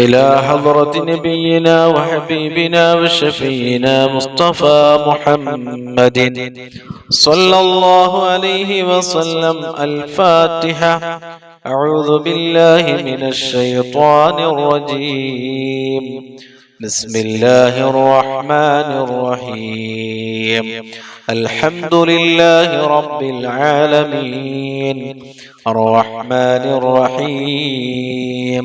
إلى حضرة نبينا وحبيبنا وشفينا مصطفى محمد صلى الله عليه وسلم الفاتحة. أعوذ بالله من الشيطان الرجيم. بسم الله الرحمن الرحيم. الحمد لله رب العالمين. الرحمن الرحيم.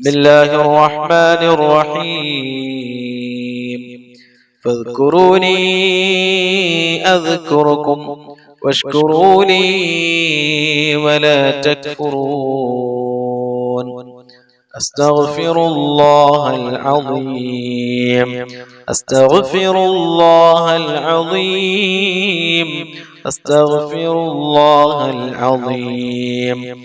بسم الله الرحمن الرحيم. فاذكروني أذكركم واشكروا لي ولا تكفرون. أستغفر الله العظيم. أستغفر الله العظيم. أستغفر الله العظيم.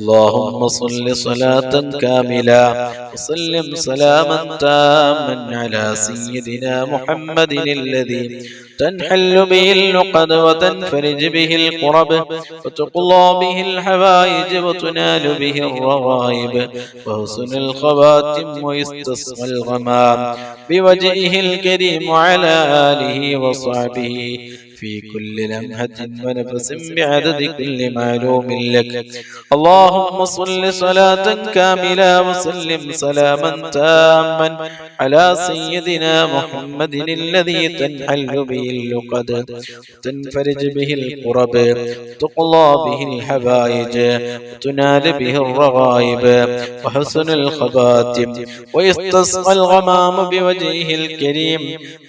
اللهم صل صلاة كاملة وسلم سلاما تاما على سيدنا محمد الذي تنحل به اللقد وتنفرج به القرب وتقضى به الحوائج وتنال به الرغائب وحسن الخواتم ويستسقى الغمام بوجهه الكريم وعلى آله وصحبه في كل لمحة ونفس بعدد كل معلوم لك. اللهم صل صلاة كاملة وسلم سلاما تاما على سيدنا محمد الذي تنحل به اللقد. تنفرج به القرب تقضى به الحبائج وتنال به الرغائب وحسن الخباتم ويستسقى الغمام بوجهه الكريم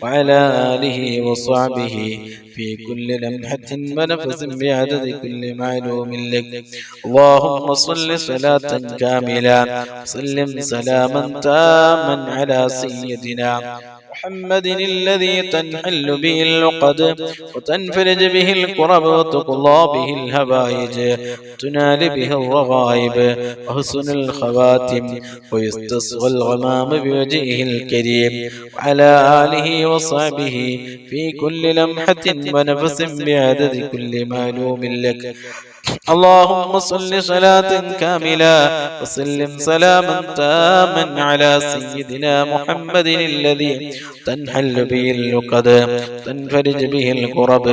وعلى آله وصحبه في كل لمحة ونفس بعدد كل معلوم لك. اللهم صل صلاة كاملة. سلم سلاما تاما على سيدنا. محمد الذي تنحل به اللقد وتنفرج به الكرب وتقضى به الهبائج تنال به الرغائب وحسن الخواتم ويستصغى الغمام بوجهه الكريم. وعلى آله وصحبه في كل لمحة ونفس بعدد كل معلوم لك. اللهم صل صلاة كاملة وسلم سلاما تاما على سيدنا محمد الذي تنحل به اللقد تنفرج به الكرب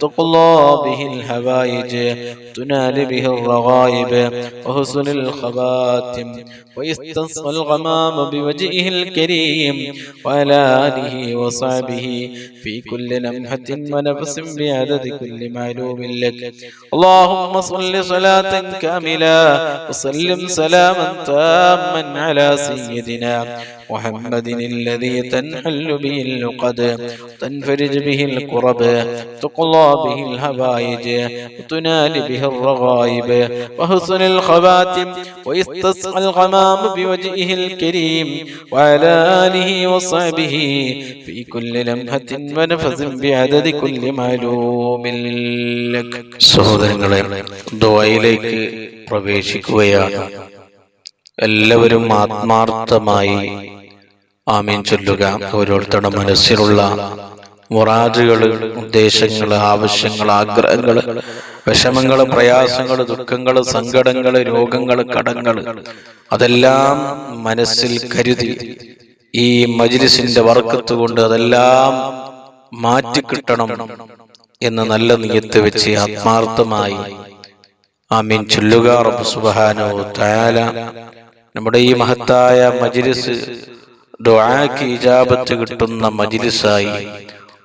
تقضى به الحوائج تنال به الرغائب وحسن الخواتم ويستسقى الغمام بوجهه الكريم وعلى آله وصحبه في كل لمحة ونفس بعدد كل معلوم لك. اللهم صل صلاة كاملة. وسلم سلاما تاما على سيدنا. محمد الذي تنحل به اللقد تنفرج به الكرب تقضى به الهوائج وتنال به الرغائب وحسن الخواتم ويستسقى الغمام بوجهه الكريم وعلى آله وصحبه في كل لمحة ونفس بعدد كل معلوم لك സഹോദരങ്ങളെ ദുബായിലേക്ക് പ്രവേശിക്കുകയാണ് എല്ലാവരും ആത്മാർത്ഥമായി ആമീൻ ചൊല്ലുക. ഓരോരുത്തരുടെ മനസ്സിലുള്ള മുറാദുകൾ ഉദ്ദേശങ്ങൾ ആവശ്യങ്ങൾ ആഗ്രഹങ്ങൾ വിഷമങ്ങൾ പ്രയാസങ്ങൾ ദുഃഖങ്ങൾ സങ്കടങ്ങൾ രോഗങ്ങൾ കടങ്ങൾ അതെല്ലാം മനസ്സിൽ കരുതി ഈ മജിലിസിന്റെ വർക്കത്ത് കൊണ്ട് അതെല്ലാം മാറ്റിക്കിട്ടണം എന്ന് നല്ല നിയത്ത് വെച്ച് ആത്മാർത്ഥമായി ആമീൻ ചൊല്ലുക റബ്ബ് സുബ്ഹാനഹു തആല. നമ്മുടെ ഈ മഹത്തായ മജ്ലിസ് ദുആക്ക് ഇജാബത്ത് കിട്ടുന്ന മജ്ലിസായി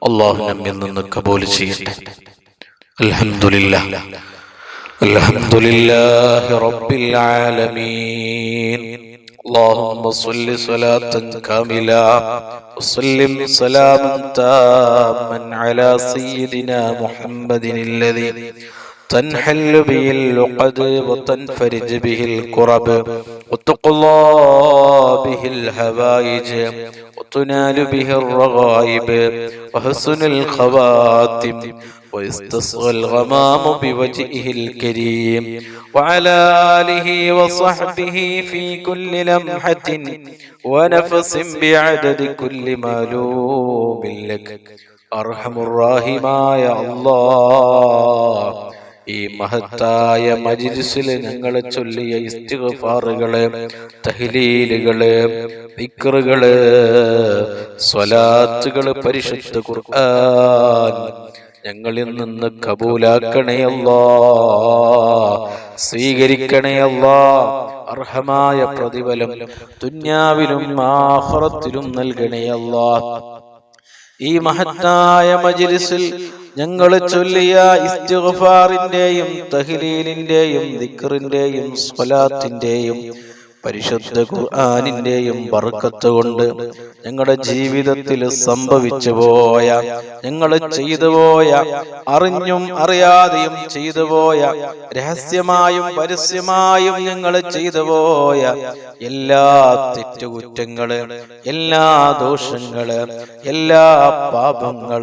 അള്ളാഹു നമ്മിൽ നിന്ന് കബൂൽ ചെയ്യട്ടെ അൽഹംദുലില്ലാഹ് അൽഹംദുലില്ലാഹി റബ്ബിൽ ആലമീൻ اللهم صل صلاة كاملة وسلم سلاما تاما على سيدنا محمد الذي تنحل به اللقد وتنفرج به القرب وتقى به الهوائج وتنال به الرغائب وحسن الخواتم ويستصغى الغمام بوجهه الكريم وعلى آله وصحبه في كل لمحة ونفس بعدد كل معلوم لك أرحم الراحمين يا الله ഈ മഹത്തായ മജിലിസിൽ ഞങ്ങളെ ചൊല്ലിയ ഇസ്തിഗ്ഫാറുകൾ തഹ്ലീലുകൾ ദിക്റുകൾ സ്വലാത്തുകൾ പരിശുദ്ധ ഖുർആൻ ഞങ്ങളിൽ നിന്ന് കബൂലാക്കണേ അല്ലാ സ്വീകരിക്കണേ അല്ലാ അർഹമായ പ്രതിഫലം ദുന്യാവിലും ആഖിറത്തിലും നൽകണേ അല്ലാ. ഈ മഹത്തായ മജ്ലിസിൽ ഞങ്ങൾ ചൊല്ലിയ ഇസ്തിഗ്ഫാറിന്റെയും തഹ്ലീലിന്റെയും ദിക്റിന്റെയും സ്വലാത്തിന്റെയും പരിശുദ്ധ ഖുർആനിന്റെയും ബർക്കത്ത് കൊണ്ട് ഞങ്ങളുടെ ജീവിതത്തിൽ സംഭവിച്ചു പോയ ഞങ്ങൾ ചെയ്തു പോയ അറിഞ്ഞും അറിയാതെയും ചെയ്തു പോയ രഹസ്യമായും പരസ്യമായും ഞങ്ങൾ ചെയ്തു പോയ എല്ലാ തെറ്റുകുറ്റങ്ങൾ എല്ലാ ദോഷങ്ങൾ എല്ലാ പാപങ്ങൾ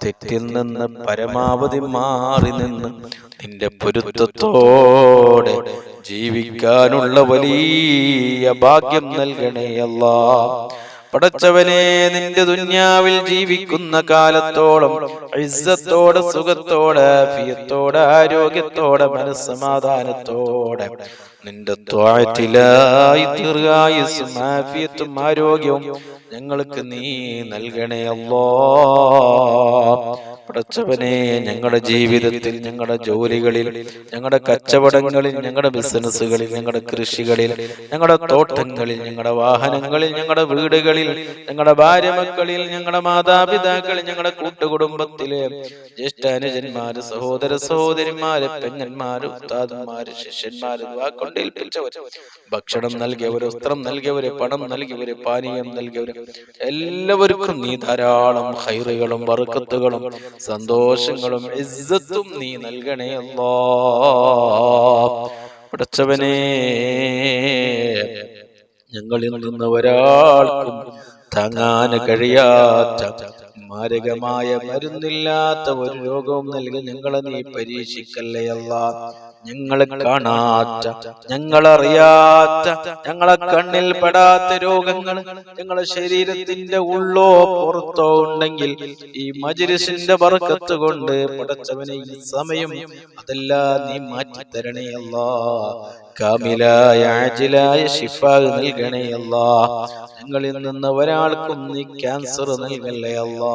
തെറ്റിൽ നിന്ന് പരമാവധി മാറി നിന്ന് നിന്റെ പൊരുത്തത്തോടെ ജീവിക്കാനുള്ള വലിയ ഭാഗ്യം നൽകണേ അല്ലാ. പടച്ചവനെ നിന്റെ ദുന്യാവിൽ ജീവിക്കുന്ന കാലത്തോളം ഇസ്സത്തോടെ സുഖത്തോടെ ഫിയത്തോടെ ആരോഗ്യത്തോടെ മനസ്സമാധാനത്തോടെ നിന്റെ ത്വാറ്റിലായി ദീർഘായുസും ആഫിയത്തും ആരോഗ്യവും ഞങ്ങൾക്ക് നീ നൽകണേ അല്ലോ. പടച്ചവനെ ഞങ്ങളുടെ ജീവിതത്തിൽ ഞങ്ങളുടെ ജോലികളിൽ ഞങ്ങളുടെ കച്ചവടങ്ങളിൽ ഞങ്ങളുടെ ബിസിനസ്സുകളിൽ ഞങ്ങളുടെ കൃഷികളിൽ ഞങ്ങളുടെ തോട്ടങ്ങളിൽ ഞങ്ങളുടെ വാഹനങ്ങളിൽ ഞങ്ങളുടെ വീടുകളിൽ ഞങ്ങളുടെ ഭാര്യ മക്കളിൽ ഞങ്ങളുടെ മാതാപിതാക്കളിൽ ഞങ്ങളുടെ കൂട്ടുകുടുംബത്തിലെ ജ്യേഷ്ഠാനുജന്മാര് സഹോദര സഹോദരിമാര് പെങ്ങന്മാര് ഉസ്താദന്മാര് ശിഷ്യന്മാര് വാക്കൊണ്ടേൽപ്പിച്ചവര് ഭക്ഷണം നൽകിയവര് വസ്ത്രം നൽകിയവര് പണം നൽകിയവര് പാനീയം നൽകിയവര് എല്ലാവർക്കും നീ ധാരാളം ഹൈറുകളും വറുക്കത്തുകളും സന്തോഷങ്ങളും ഇസ്സത്തും നീ നൽകണേ അല്ലാ. പടച്ചവനെ ഞങ്ങളിൽ നിന്ന് ഒരാൾക്കും താങ്ങാൻ കഴിയാത്ത മാരകമായ മരുന്നില്ലാത്ത ഒരു രോഗവും നൽകി ഞങ്ങളെ നീ പരീക്ഷിക്കല്ലേ അല്ല. ഞങ്ങളെ കാണാത്ത ഞങ്ങളറിയാത്ത ഞങ്ങളെ കണ്ണിൽ പെടാത്ത രോഗങ്ങൾ ഞങ്ങളുടെ ശരീരത്തിന്റെ ഉള്ളോ പുറത്തോ ഉണ്ടെങ്കിൽ ഈ മജിരിസിന്റെ ബർക്കത്ത് കൊണ്ട് പടച്ചവനെ ഈ സമയം അതെല്ലാം നീ മാറ്റി തരണേ അല്ലാ. കാമിലായ ആജിലായ ശിഫ നൽകണേ അല്ലാ. ഞങ്ങളിൽ നിന്ന് ഒരാൾക്കും നീ ക്യാൻസർ നൽകല്ലേ അല്ലാ.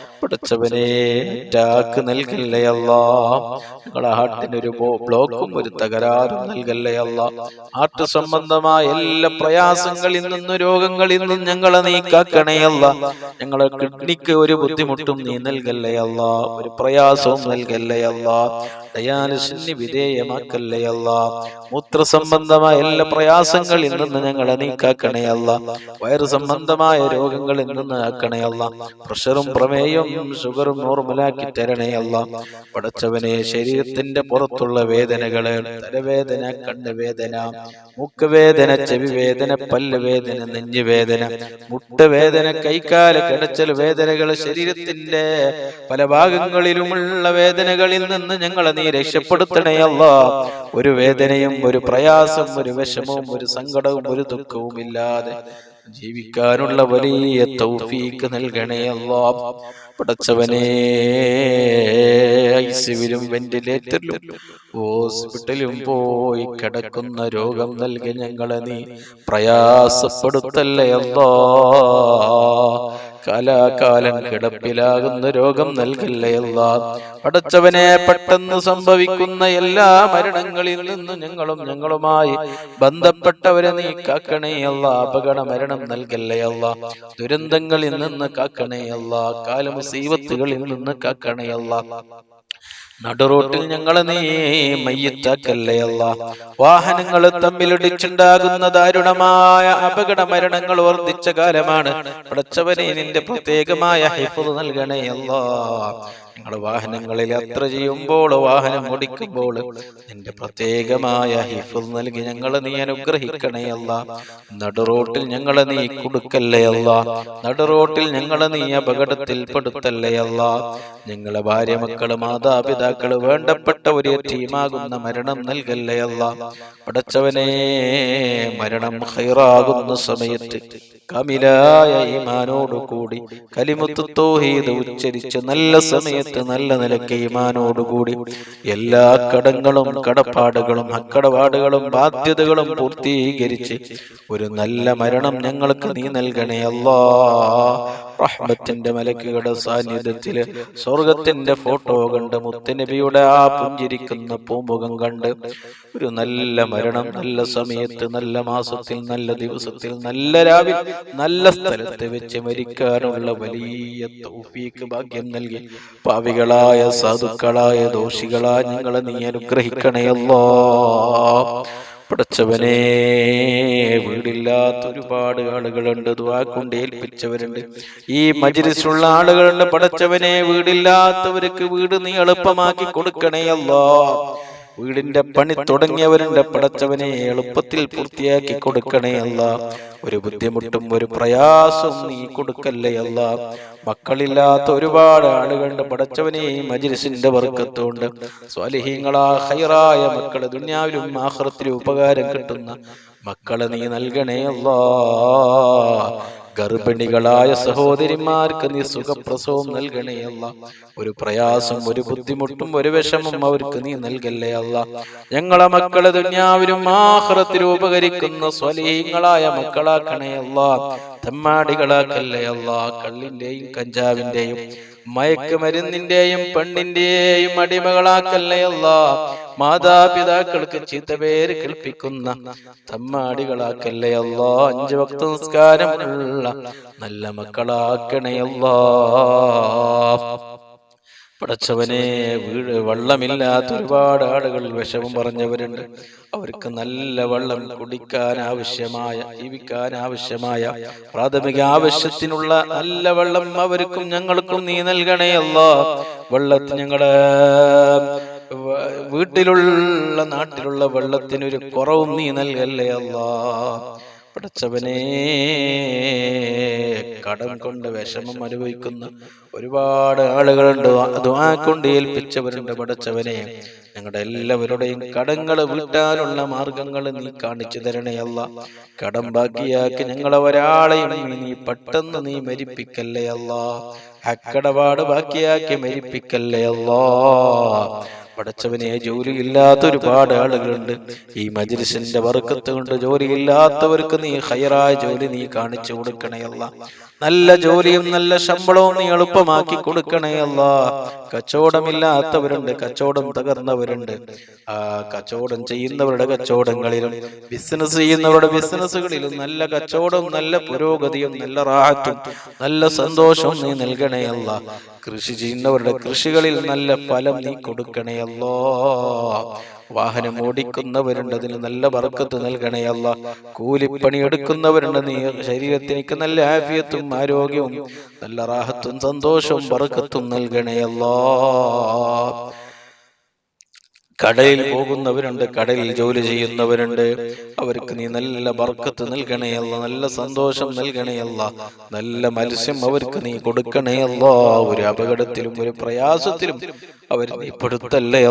പടച്ചവനെ ടാക്ക് നൽകല്ലേ അല്ലാ? ഹാർട്ടിന് ഒരു ബ്ലോക്കും ഒരു തകരാറും നൽകല്ലേ അല്ലാ? ഹാർട്ട് സംബന്ധമായ എല്ലാ പ്രയാസങ്ങളിൽ നിന്നും രോഗങ്ങളിൽ നിന്നും ഞങ്ങളെ നീ കാക്കണേ അല്ല. ഞങ്ങളെ കിഡ്നിക്ക് ഒരു ബുദ്ധിമുട്ടും നീ നൽകല്ലേ അല്ല? ഒരു പ്രയാസവും നൽകല്ലേ അല്ല? ഡയാലിസിന് മൂത്ര സംബന്ധമായ എല്ലാ പ്രയാസങ്ങളിൽ നിന്ന് ഞങ്ങളെ നീ കാക്കണേ അല്ല. വയറ് സംബന്ധമായ രോഗങ്ങളിൽ നിന്ന് ആക്കണേ അല്ല. പ്രഷറും പ്രമേയവും ഷുഗറും നോർമലാക്കി തരണേ അല്ല. പടച്ചവനെ ശരീരത്തിന്റെ പുറത്തുള്ള വേദനകൾ തലവേദന കണ്ണുവേദന മുക്കുവേദന ചെവി വേദന പല്ല് വേദന നെഞ്ഞു വേദന മുട്ടുവേദന കൈക്കാല കിടച്ചൽ വേദനകൾ ശരീരത്തിന്റെ പല ഭാഗങ്ങളിലുമുള്ള വേദനകളിൽ നിന്ന് ഞങ്ങളെ നീ രക്ഷപ്പെടുത്തണേ അല്ല. ഒരു വേദനയും ഒരു പ്രയാസം ഒരു വിഷമവും ഒരു സങ്കടവും ഒരു ദുഃഖവും ഇല്ലാതെ ജീവിക്കാനുള്ള വലിയ തൗഫീക്ക് നൽകണേ അല്ലാ പടച്ചവനെ ഐസിവിലും വെന്റിലേറ്ററിലും ഹോസ്പിറ്റലും പോയി കിടക്കുന്ന രോഗം നൽകി ഞങ്ങളെ നീ പ്രയാസപ്പെടുത്തല്ലേ അല്ലാ കാലാകാലം കിടപ്പിലാകുന്ന രോഗം നൽകല്ലേ അല്ലാ? പടച്ചവനെ പെട്ടെന്ന് സംഭവിക്കുന്ന എല്ലാ മരണങ്ങളിൽ നിന്നും ഞങ്ങളും ഞങ്ങളുമായി ബന്ധപ്പെട്ടവരെ നീ കാക്കണേ അല്ല. അപകട മരണം നൽകല്ലേ ദുരന്തങ്ങളിൽ നിന്ന് കാക്കണേ അല്ല. കാലമുസീവത്തുകളിൽ നിന്ന് കാക്കണേ അല്ല. നടുറോട്ടിൽ ഞങ്ങളെ നീ മയ്യത്താക്കല്ലേ അല്ല. വാഹനങ്ങൾ തമ്മിലിടിച്ചുണ്ടാകുന്ന ദാരുണമായ അപകട മരണങ്ങൾ വർദ്ധിച്ച കാലമാണ്. പടച്ചവനെ നിന്റെ പ്രത്യേകമായ ഹിഫുദ് നൽകണേ അല്ലാ. ഞങ്ങൾ വാഹനങ്ങളിൽ യാത്ര ചെയ്യുമ്പോൾ വാഹനം ഓടിക്കുമ്പോൾ നിന്റെ പ്രത്യേകമായ ഹിഫ് നൽകി ഞങ്ങളെ നീ അനുഗ്രഹിക്കണേ അല്ല. നടുറോട്ടിൽ ഞങ്ങളെ നീ കൊടുക്കല്ലേ അല്ല. നടുറോട്ടിൽ ഞങ്ങളെ നീ അപകടത്തിൽ പെടുത്തല്ലേ അല്ല. ഞങ്ങളെ ഭാര്യ മക്കൾ മാതാപിതാക്കൾ വേണ്ടപ്പെട്ട ഒരു ടീമാകുന്ന മരണം നൽകല്ലേ അല്ല. പടച്ചവനെ മരണം ഹൈറാകുന്ന സമയത്ത് കമിലായ ഈമാനോട് കൂടി കലിമുത്ത് തൗഹീദ് ഉച്ചരിച്ച് നല്ല സമയത്ത് നല്ല നിലയ്ക്ക് ഈമാനോട് കൂടി എല്ലാ കടങ്ങളും കടപ്പാടുകളും അക്കടപാടുകളും ബാധ്യതകളും പൂർത്തീകരിച്ച് ഒരു നല്ല മരണം ഞങ്ങൾക്ക് നീ നൽകണേ അല്ലാ. റഹ്മത്തിന്റെ മലക്കുകളുടെ സാന്നിധ്യത്തിൽ സ്വർഗത്തിന്റെ ഫോട്ടോ കണ്ട് മുത്തനബിയുടെ ആ പുഞ്ചിരിക്കുന്ന പൂമുഖം കണ്ട് ഒരു നല്ല മരണം നല്ല സമയത്ത് നല്ല മാസത്തിൽ നല്ല ദിവസത്തിൽ നല്ല രാവിൽ നല്ല സ്ഥലത്ത് വെച്ച് മരിക്കാനുള്ള വലിയ തൗഫീക്ക് ഭാഗ്യം നൽകി. പാവികളായ സാധുക്കളായ ദോഷികളായ നിങ്ങളെ നീ അനുഗ്രഹിക്കണേ അനുഗ്രഹിക്കണയല്ലോ പടച്ചവനെ വീടില്ലാത്ത ഒരുപാട് ആളുകളുണ്ട് കൊണ്ട് ഏൽപ്പിച്ചവരുണ്ട്. ഈ മജിലിസിലുള്ള ആളുകളുണ്ട് പടച്ചവനെ വീടില്ലാത്തവർക്ക് വീട് നീ എളുപ്പമാക്കി കൊടുക്കണേ അല്ലോ വീടിന്റെ പണി തുടങ്ങിയവരുടെ പടച്ചവനെ എളുപ്പത്തിൽ പൂർത്തിയാക്കി കൊടുക്കണേ അല്ല. ഒരു ബുദ്ധിമുട്ടും ഒരു പ്രയാസവും നീ കൊടുക്കല്ലേ അല്ല. മക്കളില്ലാത്ത ഒരുപാട് ആളുകളുടെ പടച്ചവനെ മജിലിസിന്റെ വർക്കത്തുണ്ട് സ്വാലിഹീങ്ങളാ ഹൈറായ മക്കൾ ദുന്യാവിലും ആഹ്റത്തിലും ഉപകാരം കിട്ടുന്ന മക്കളെ നീ നൽകണേ അല്ലാ. ഗർഭിണികളായ സഹോദരിമാർക്ക് നീ സുഖപ്രസവം നൽകണേ അല്ല. ഒരു പ്രയാസം ഒരു ബുദ്ധിമുട്ടും ഒരു വിഷമം അവർക്ക് നീ നൽകല്ലേ അല്ല. ഞങ്ങളെ മക്കളെ ദുന്യാവിലും ആഹ്റത്തിൽ ഉപകരിക്കുന്ന സ്വലീങ്ങളായ മക്കളാക്കണേ അല്ല. തെമ്മാടികളാക്കല്ലേ അല്ല. കള്ളിന്റെയും കഞ്ചാവിന്റെയും മയക്കുമരുന്നിന്റെയും പെണ്ണിന്റെയും അടിമകളാക്കല്ലേ അല്ല? മാതാപിതാക്കൾക്ക് ചീത്ത പേര് കേൾപ്പിക്കുന്ന തമ്മാടികളാക്കല്ലേ അല്ല? അഞ്ചു ഭക്ത സംസ്കാരമുള്ള നല്ല മക്കളാക്കണേ അല്ലാ. പടച്ചവനെ വീട് വെള്ളമില്ലാത്ത ഒരുപാട് ആളുകൾ വിഷമം പറഞ്ഞവരുണ്ട്. അവർക്ക് നല്ല വെള്ളം കുടിക്കാൻ ആവശ്യമായ ജീവിക്കാൻ ആവശ്യമായ പ്രാഥമിക ആവശ്യത്തിനുള്ള നല്ല വെള്ളം അവർക്കും ഞങ്ങൾക്കും നീ നൽകണേ അല്ലോ. വെള്ളത്തിന് ഞങ്ങളുടെ വീട്ടിലുള്ള നാട്ടിലുള്ള വെള്ളത്തിനൊരു കുറവും നീ നൽകല്ലേ അല്ലാ. പടച്ചവനെ കടം കൊണ്ട് വിഷമം അനുഭവിക്കുന്ന ഒരുപാട് ആളുകളുണ്ട്. കൊണ്ട് ഏൽപ്പിച്ചവരുണ്ട് പടച്ചവനെ. ഞങ്ങളുടെ എല്ലാവരുടെയും കടങ്ങൾ വീട്ടാനുള്ള മാർഗങ്ങൾ നീ കാണിച്ചു തരണേ കടം ബാക്കിയാക്കി ഞങ്ങളെ ഒരാളെയും നീ പെട്ടെന്ന് നീ മരിപ്പിക്കല്ലേ അല്ല. അക്കടപാട് ബാക്കിയാക്കി മരിപ്പിക്കല്ലേ അല്ലാ. പടച്ചവനെ ജോലിയില്ലാത്ത ഒരുപാട് ആളുകളുണ്ട്. ഈ മജിലിസിന്റെ വർക്കത്ത് കൊണ്ട് ജോലിയില്ലാത്തവർക്ക് നീ ഹയറായ ജോലി നീ കാണിച്ചു കൊടുക്കണയല്ല. നല്ല ജോലിയും നല്ല ശമ്പളവും നീ എളുപ്പമാക്കി കൊടുക്കണേ അല്ല. കച്ചവടമില്ലാത്തവരുണ്ട് കച്ചവടം തകർന്നവരുണ്ട്. ആ കച്ചവടം ചെയ്യുന്നവരുടെ കച്ചവടങ്ങളിലും ബിസിനസ് ചെയ്യുന്നവരുടെ ബിസിനസ്സുകളിലും നല്ല കച്ചവടവും നല്ല പുരോഗതിയും നല്ല റാഹത്തും നല്ല സന്തോഷവും നീ നൽകണേ അല്ല. കൃഷി ചെയ്യുന്നവരുടെ കൃഷികളിൽ നല്ല ഫലം നീ കൊടുക്കണയല്ലോ വാഹനം ഓടിക്കുന്നവരുണ്ട് അതിന് നല്ല നൽകണേ അല്ല. കൂലിപ്പണി എടുക്കുന്നവരുണ്ട് നീ ശരീരത്തിനേക്ക് നല്ല ആഫിയത്തും ആരോഗ്യവും നല്ല റാഹത്തും സന്തോഷവും വർക്കത്തും നൽകണയല്ലോ കടലിൽ പോകുന്നവരുണ്ട് കടയിൽ ജോലി ചെയ്യുന്നവരുണ്ട്. അവർക്ക് നീ നല്ല ബർക്കത്ത് നൽകണേയല്ല നല്ല സന്തോഷം നൽകണേയല്ല നല്ല മത്സ്യം അവർക്ക് നീ കൊടുക്കണേയല്ല ഒരു അപകടത്തിലും ഒരു പ്രയാസത്തിലും അവർ നീ പെടുത്തല്ലേ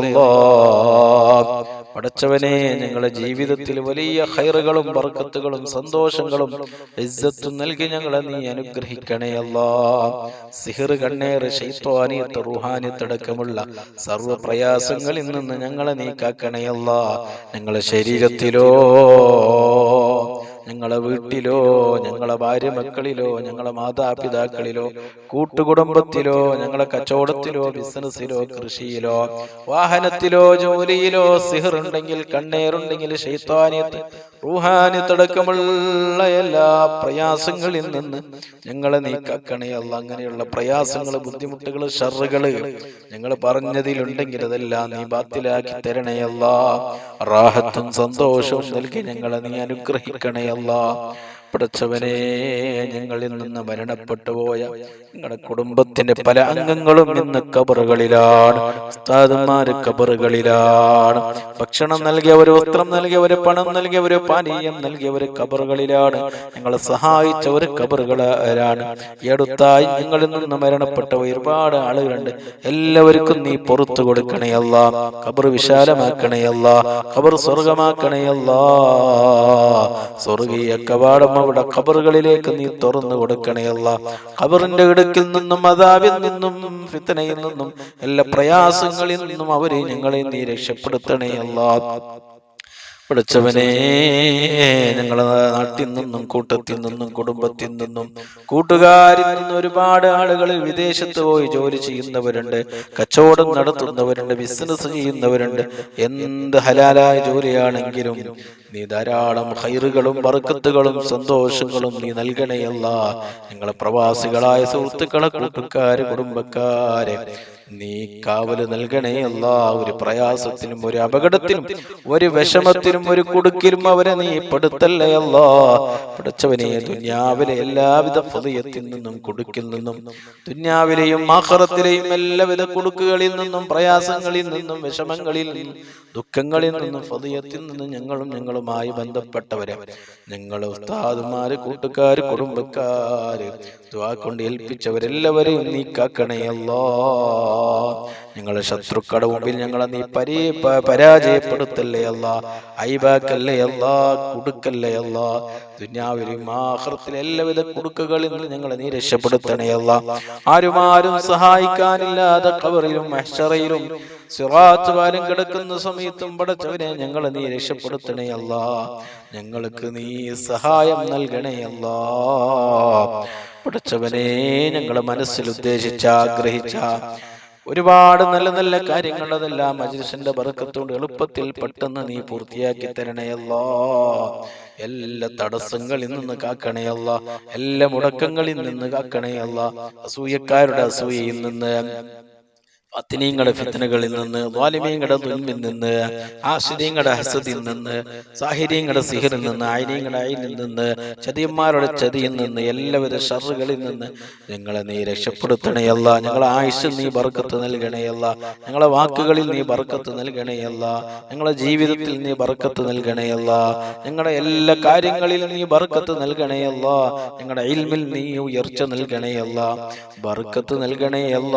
പടച്ചവനെ ഞങ്ങളുടെ ജീവിതത്തിൽ വലിയ ഹൈറുകളും ബർക്കത്തുകളും സന്തോഷങ്ങളും ഇജ്ജത്തും നൽകി ഞങ്ങളെ നീ അനുഗ്രഹിക്കണേ അല്ലാ. സിഹിർ കണ്ണേറ് ശൈത്വാനിയത്ത് റുഹാനിയത്തടക്കമുള്ള സർവ പ്രയാസങ്ങളിൽ നിന്ന് ഞങ്ങളെ നീ അല്ലാ. ഞങ്ങളുടെ ശരീരത്തിലോ ഞങ്ങളെ വീട്ടിലോ ഞങ്ങളെ ഭാര്യ മക്കളിലോ ഞങ്ങളെ മാതാപിതാക്കളിലോ കൂട്ടുകുടുംബത്തിലോ ഞങ്ങളെ കച്ചവടത്തിലോ ബിസിനസ്സിലോ കൃഷിയിലോ വാഹനത്തിലോ ജോലിയിലോ സിഹർ ഉണ്ടെങ്കിൽ കണ്ണേറുണ്ടെങ്കിൽ ശൈത്താനിയത്ത് റൂഹാനിയത്തടക്കമുള്ള എല്ലാ പ്രയാസങ്ങളിൽ നിന്ന് ഞങ്ങളെ നീ കാക്കണയല്ല അങ്ങനെയുള്ള പ്രയാസങ്ങൾ ബുദ്ധിമുട്ടുകൾ ഷറുകൾ ഞങ്ങൾ പറഞ്ഞതിലുണ്ടെങ്കിൽ അതെല്ലാം നീ ബാത്തിലാക്കി തരണയല്ല റാഹത്തും സന്തോഷവും നൽകി ഞങ്ങളെ നീ അനുഗ്രഹിക്കണയല്ല പടച്ചവനെ ഞങ്ങളിൽ നിന്ന് മരണപ്പെട്ടു പോയ ഞങ്ങളുടെ കുടുംബത്തിന്റെ പല അംഗങ്ങളും ഇന്ന് കബറുകളിലാണ് ഉസ്താദന്മാര് കബറുകളിലാണ് ഭക്ഷണം നൽകിയവര് വസ്ത്രം നൽകിയവര് പണം നൽകിയവര് പാനീയം നൽകിയവര് കബറുകളിലാണ് ഞങ്ങളെ സഹായിച്ചവര് കബറുകളാണ് എടുത്തായി ഞങ്ങളിൽ നിന്ന് മരണപ്പെട്ട ഒരുപാട് ആളുകളുണ്ട്. എല്ലാവർക്കും നീ പുറത്തു കൊടുക്കണയല്ല കബർ വിശാലമാക്കണയല്ല കബർ സ്വർഗമാക്കണയല്ല സ്വർഗീയ കവാടം അവിടെ ഖബറുകളിലേക്ക് നീ തുറന്നു കൊടുക്കണയല്ല ഖബറിന്റെ ഇടുക്കിൽ നിന്നും അതാവിൽ നിന്നും ഫിത്തനയിൽ നിന്നും എല്ലാ പ്രയാസങ്ങളിൽ നിന്നും അവരെ ഞങ്ങളെ നീ രക്ഷപ്പെടുത്തണേ രക്ഷപ്പെടുത്തണയല്ല പഠിച്ചവനെ ഞങ്ങളെ നാട്ടിൽ നിന്നും കൂട്ടത്തിൽ നിന്നും കുടുംബത്തിൽ നിന്നും കൂട്ടുകാരിൽ നിന്നും ഒരുപാട് ആളുകൾ വിദേശത്ത് പോയി ജോലി ചെയ്യുന്നവരുണ്ട് കച്ചവടം നടത്തുന്നവരുണ്ട് ബിസിനസ് ചെയ്യുന്നവരുണ്ട് എന്ത് ഹലാലായ ജോലിയാണെങ്കിലും നീ ധാരാളം ഹൈറുകളും വർക്കത്തുകളും സന്തോഷങ്ങളും നീ നൽകണയല്ല ഞങ്ങളെ പ്രവാസികളായ സുഹൃത്തുക്കളെ കൂട്ടുകാര് കുടുംബക്കാരെ നീ കാവൽ നൽകണേ അല്ല. ഒരു പ്രയാസത്തിനും ഒരു അപകടത്തിനും ഒരു വിഷമത്തിനും ഒരു കുടുക്കിലും അവരെ നീ പെടുത്തല്ലേ അല്ല. പിടിച്ചവനെ ദുന്യാവിലെ എല്ലാവിധ ഹൃദയത്തിൽ നിന്നും കുടുക്കിൽ നിന്നും ദുന്യാവിലെയും ആഹ്റത്തിലെയും എല്ലാവിധ കുടുക്കുകളിൽ നിന്നും പ്രയാസങ്ങളിൽ നിന്നും വിഷമങ്ങളിൽ നിന്നും ദുഃഖങ്ങളിൽ നിന്നും ഫതിയത്തിൽ നിന്നും ഞങ്ങളും ഞങ്ങളുമായി ബന്ധപ്പെട്ടവരെ. ഞങ്ങൾ ഉസ്താദുമാര് കൂട്ടുകാര് കുടുംബക്കാര് ദ്വാ കൊണ്ട് ഏൽപ്പിച്ചവരെല്ലാവരെയും നീ കാക്കണയല്ലോ ഞങ്ങളെ ശത്രുക്കളുടെ മുമ്പിൽ ഞങ്ങളെ നീ പരി പരാജയപ്പെടുത്തല്ലേ അല്ല? ഐബാക്കല്ലേ അല്ല? കുടുക്കല്ലേ അല്ല? ദുന്യാവിലും ആഹൃത്തിൽ എല്ലാവിധ കുടുക്കുകളിൽ നിന്ന് ഞങ്ങളെ നീ രക്ഷപ്പെടുത്തണേ അല്ല. ആരും ആരും സഹായിക്കാനില്ലാതെ കവറിലും മഹ്ഷറയിലും സിറാത്ത് പാലം കിടക്കുന്ന സമയത്തും പടച്ചവനെ ഞങ്ങളെ നീ രക്ഷപ്പെടുത്തണേ അല്ല. ഞങ്ങൾക്ക് നീ സഹായം നൽകണേ അല്ല. പടച്ചവനെ ഞങ്ങളെ മനസ്സിൽ ഉദ്ദേശിച്ച ആഗ്രഹിച്ച ഒരുപാട് നല്ല നല്ല കാര്യങ്ങൾ അതെല്ലാം മജ്ലിസിന്റെ ബർക്കത്തോട് എളുപ്പത്തിൽ പെട്ടെന്ന് നീ പൂർത്തിയാക്കി തരണയല്ലോ എല്ലാ തടസ്സങ്ങളിൽ നിന്ന് കാക്കണയല്ല എല്ലാ മുടക്കങ്ങളിൽ നിന്ന് കാക്കണയല്ല അസൂയക്കാരുടെ അസൂയയിൽ നിന്ന് പത്തിനീങ്ങളുടെ ഫിത്തനകളിൽ നിന്ന് വാലിമീങ്ങളുടെ തുൻപിൽ നിന്ന് ആശ്രീങ്ങളുടെ ഹസദിൽ നിന്ന് സാഹിര്യങ്ങളുടെ സിഹറിൽ നിന്ന് ആയിര്യങ്ങളുടെ അയിൽ നിന്ന് ചതിയന്മാരുടെ ചതിയിൽ നിന്ന് എല്ലാവിധ ഷറുകളിൽ നിന്ന് ഞങ്ങളെ നീ രക്ഷപ്പെടുത്തണയല്ല ഞങ്ങളെ ആയുസ് നീ ബർക്കത്ത് നൽകണയല്ല ഞങ്ങളെ വാക്കുകളിൽ നീ ബർക്കത്ത് നൽകണയല്ല ഞങ്ങളെ ജീവിതത്തിൽ നീ ബർക്കത്ത് നൽകണയല്ല ഞങ്ങളുടെ എല്ലാ കാര്യങ്ങളിൽ നീ ബർക്കത്ത് നൽകണയല്ല ഞങ്ങളുടെ ഇൽമിൽ നീ ഉയർച്ച നൽകണയല്ല ബർക്കത്ത് നൽകണയല്ല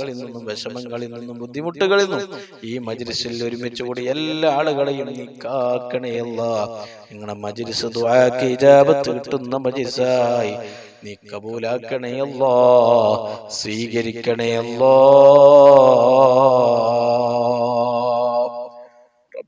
പ്രയാസങ്ങളിൽ നിന്നും വിഷമങ്ങളിൽ നിന്നും ബുദ്ധിമുട്ടുകളിൽ നിന്നും ഈ മജ്ലിസിൽ ഒരുമിച്ച് കൂടി എല്ലാ ആളുകളെയും നീ കാക്കണയല്ല നിങ്ങളുടെ മജിരിസ് ദ്വാക്ക് ഇജാബത്ത് കിട്ടുന്ന മജിസായി നീ കബൂലാക്കണയല്ലോ സ്വീകരിക്കണയല്ലോ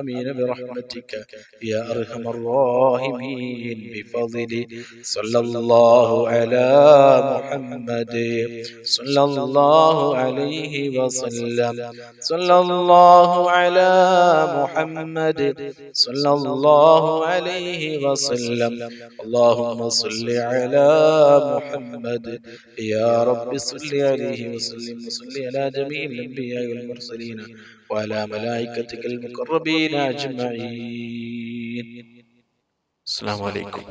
أمين برحمتك يا أرحم الراحمين بفضل. صلى الله على محمد. صلى الله عليه وسلم. صلى الله على محمد. صلى الله عليه وسلم. اللهم صل على محمد. يا رب صل عليه وسلم. وصل على جميع الأنبياء والمرسلين. وعلى ملائكتك المقربين أجمعين. السلام عليكم.